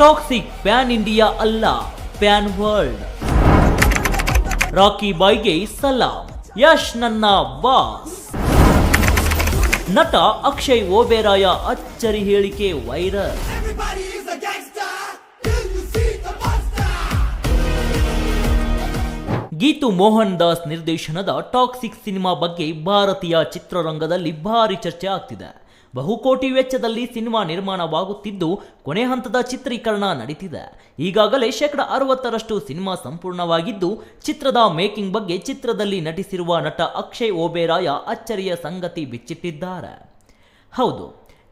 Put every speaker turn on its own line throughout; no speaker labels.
Toxic pan India ಅಲ್ಲ pan world rakhi ಬಾಯ್ಗೆ ಸಲಾಂ ಯಶ್ ನನ್ನ ಬಾಸ್ ನಟ ಅಕ್ಷಯ್ ಓಬೇರಾಯ ಅಚ್ಚರಿ ಹೇಳಿಕೆ ವೈರಲ್. ಗೀತು ಮೋಹನ್ ದಾಸ್ ನಿರ್ದೇಶನದ ಟಾಕ್ಸಿಕ್ ಸಿನಿಮಾ ಬಗ್ಗೆ ಭಾರತೀಯ ಚಿತ್ರರಂಗದಲ್ಲಿ ಭಾರಿ ಚರ್ಚೆ ಆಗ್ತಿದೆ. ಬಹುಕೋಟಿ ವೆಚ್ಚದಲ್ಲಿ ಸಿನಿಮಾ ನಿರ್ಮಾಣವಾಗುತ್ತಿದ್ದು, ಕೊನೆ ಹಂತದ ಚಿತ್ರೀಕರಣ ನಡೀತಿದೆ. ಈಗಾಗಲೇ ಶೇಕಡ ಅರವತ್ತರಷ್ಟು ಸಿನಿಮಾ ಸಂಪೂರ್ಣವಾಗಿದ್ದು, ಚಿತ್ರದ ಮೇಕಿಂಗ್ ಬಗ್ಗೆ ಚಿತ್ರದಲ್ಲಿ ನಟಿಸಿರುವ ನಟ ಅಕ್ಷಯ್ ಓಬೇರಾಯ ಅಚ್ಚರಿಯ ಸಂಗತಿ ಬಿಚ್ಚಿಟ್ಟಿದ್ದಾರೆ. ಹೌದು,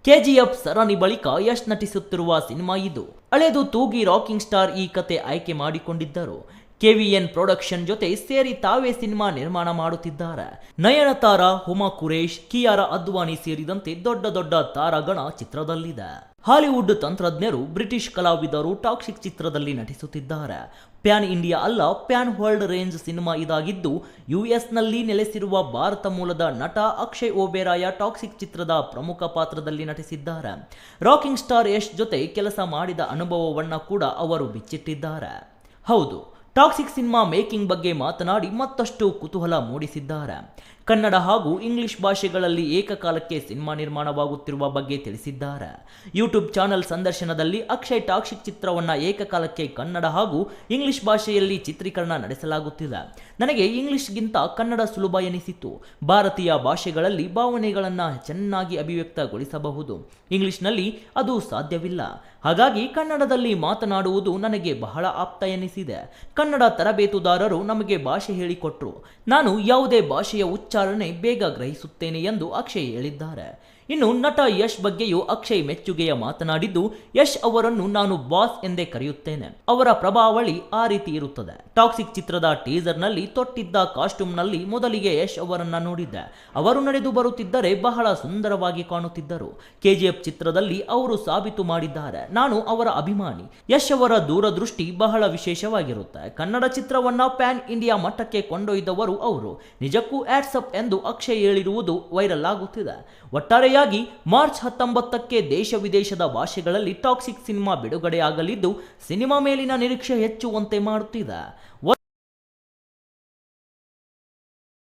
ಕೆಜಿಎಫ್ ಸರಣಿ ಬಳಿಕ ಯಶ್ ನಟಿಸುತ್ತಿರುವ ಸಿನಿಮಾ ಇದು. ಅಳೆದು ತೂಗಿ ರಾಕಿಂಗ್ ಸ್ಟಾರ್ ಈ ಕತೆ ಆಯ್ಕೆ ಮಾಡಿಕೊಂಡಿದ್ದರು. ಕೆವಿಎನ್ ಪ್ರೊಡಕ್ಷನ್ ಜೊತೆ ಸೇರಿ ತಾವೇ ಸಿನಿಮಾ ನಿರ್ಮಾಣ ಮಾಡುತ್ತಿದ್ದಾರೆ. ನಯನತಾರ ಹುಮಾ ಕುರೇಶ್, ಕಿಯಾರ ಅದ್ವಾನಿ ಸೇರಿದಂತೆ ದೊಡ್ಡ ದೊಡ್ಡ ತಾರಾಗಣ ಚಿತ್ರದಲ್ಲಿದೆ. ಹಾಲಿವುಡ್ ತಂತ್ರಜ್ಞರು ಬ್ರಿಟಿಷ್ ಕಲಾವಿದರು ಟಾಕ್ಸಿಕ್ ಚಿತ್ರದಲ್ಲಿ ನಟಿಸುತ್ತಿದ್ದಾರೆ. ಪ್ಯಾನ್ ಇಂಡಿಯಾ ಅಲ್ಲ, ಪ್ಯಾನ್ ವರ್ಲ್ಡ್ ರೇಂಜ್ ಸಿನಿಮಾ ಇದಾಗಿದ್ದು, ಯುಎಸ್ನಲ್ಲಿ ನೆಲೆಸಿರುವ ಭಾರತ ಮೂಲದ ನಟ ಅಕ್ಷಯ್ ಓಬೇರಾಯ ಟಾಕ್ಸಿಕ್ ಚಿತ್ರದ ಪ್ರಮುಖ ಪಾತ್ರದಲ್ಲಿ ನಟಿಸಿದ್ದಾರೆ. ರಾಕಿಂಗ್ ಸ್ಟಾರ್ ಯಶ್ ಜೊತೆ ಕೆಲಸ ಮಾಡಿದ ಅನುಭವವನ್ನ ಕೂಡ ಅವರು ಬಿಚ್ಚಿಟ್ಟಿದ್ದಾರೆ. ಹೌದು ಟಾಕ್ಸಿಕ್ ಸಿನಿಮಾ ಮೇಕಿಂಗ್ ಬಗ್ಗೆ ಮಾತನಾಡಿ ಮತ್ತಷ್ಟು ಕುತೂಹಲ ಮೂಡಿಸಿದ್ದಾರೆ. ಕನ್ನಡ ಹಾಗೂ ಇಂಗ್ಲಿಷ್ ಭಾಷೆಗಳಲ್ಲಿ ಏಕಕಾಲಕ್ಕೆ ಸಿನಿಮಾ ನಿರ್ಮಾಣವಾಗುತ್ತಿರುವ ಬಗ್ಗೆ ತಿಳಿಸಿದ್ದಾರೆ. ಯೂಟ್ಯೂಬ್ ಚಾನೆಲ್ ಸಂದರ್ಶನದಲ್ಲಿ ಅಕ್ಷಯ್ ಟಾಕ್ಸಿಕ್ ಚಿತ್ರವನ್ನ ಏಕಕಾಲಕ್ಕೆ ಕನ್ನಡ ಹಾಗೂ ಇಂಗ್ಲಿಷ್ ಭಾಷೆಯಲ್ಲಿ ಚಿತ್ರೀಕರಣ ನಡೆಸಲಾಗುತ್ತಿದೆ. ನನಗೆ ಇಂಗ್ಲಿಷ್ಗಿಂತ ಕನ್ನಡ ಸುಲಭ ಎನಿಸಿತು. ಭಾರತೀಯ ಭಾಷೆಗಳಲ್ಲಿ ಭಾವನೆಗಳನ್ನು ಚೆನ್ನಾಗಿ ಅಭಿವ್ಯಕ್ತಗೊಳಿಸಬಹುದು. ಇಂಗ್ಲಿಷ್ನಲ್ಲಿ ಅದು ಸಾಧ್ಯವಿಲ್ಲ. ಹಾಗಾಗಿ ಕನ್ನಡದಲ್ಲಿ ಮಾತನಾಡುವುದು ನನಗೆ ಬಹಳ ಆಪ್ತ ಎನಿಸಿದೆ. ತರಬೇತುದಾರರು ನಮಗೆ ಭಾಷೆ ಹೇಳಿಕೊಟ್ರು. ನಾನು ಯಾವುದೇ ಭಾಷೆಯ ಉಚ್ಚಾರಣೆ ಬೇಗ ಗ್ರಹಿಸುತ್ತೇನೆ ಎಂದು ಅಕ್ಷಯ್ ಹೇಳಿದ್ದಾರೆ. ಇನ್ನು ನಟ ಯಶ್ ಬಗ್ಗೆಯೂ ಅಕ್ಷಯ್ ಮೆಚ್ಚುಗೆಯ ಮಾತನಾಡಿದ್ದು, ಯಶ್ ಅವರನ್ನು ನಾನು ಬಾಸ್ ಎಂದೇ ಕರೆಯುತ್ತೇನೆ. ಅವರ ಪ್ರಭಾವಳಿ ಆ ರೀತಿ ಇರುತ್ತದೆ. ಟಾಕ್ಸಿಕ್ ಚಿತ್ರದ ಟೀಸರ್ನಲ್ಲಿ ತೊಟ್ಟಿದ್ದ ಕಾಸ್ಟ್ಯೂಮ್ನಲ್ಲಿ ಮೊದಲಿಗೆ ಯಶ್ ಅವರನ್ನ ನೋಡಿದ್ದೆ. ಅವರು ನಡೆದು ಬರುತ್ತಿದ್ದರೆ ಬಹಳ ಸುಂದರವಾಗಿ ಕಾಣುತ್ತಿದ್ದರು. ಕೆಜಿಎಫ್ ಚಿತ್ರದಲ್ಲಿ ಅವರು ಸಾಬೀತು ಮಾಡಿದ್ದಾರೆ. ನಾನು ಅವರ ಅಭಿಮಾನಿ. ಯಶ್ ಅವರ ದೂರದೃಷ್ಟಿ ಬಹಳ ವಿಶೇಷವಾಗಿರುತ್ತೆ. ಕನ್ನಡ ಚಿತ್ರವನ್ನ ಪ್ಯಾನ್ ಇಂಡಿಯಾ ಮಟ್ಟಕ್ಕೆ ಕೊಂಡೊಯ್ದವರು ಅವರು. ನಿಜಕ್ಕೂ ಆಟ್ಸಪ್ ಎಂದು ಅಕ್ಷಯ್ ಹೇಳಿರುವುದು ವೈರಲ್ ಆಗುತ್ತಿದೆ. ಒಟ್ಟಾರೆಯಾಗಿ ಮಾರ್ಚ್ ಹತ್ತೊಂಬತ್ತಕ್ಕೆ ದೇಶ ವಿದೇಶದ ಭಾಷೆಗಳಲ್ಲಿ ಟಾಕ್ಸಿಕ್ ಸಿನಿಮಾ ಬಿಡುಗಡೆಯಾಗಲಿದ್ದು ಸಿನಿಮಾ ಮೇಲಿನ ನಿರೀಕ್ಷೆ ಹೆಚ್ಚುವಂತೆ ಮಾಡುತ್ತಿದೆ.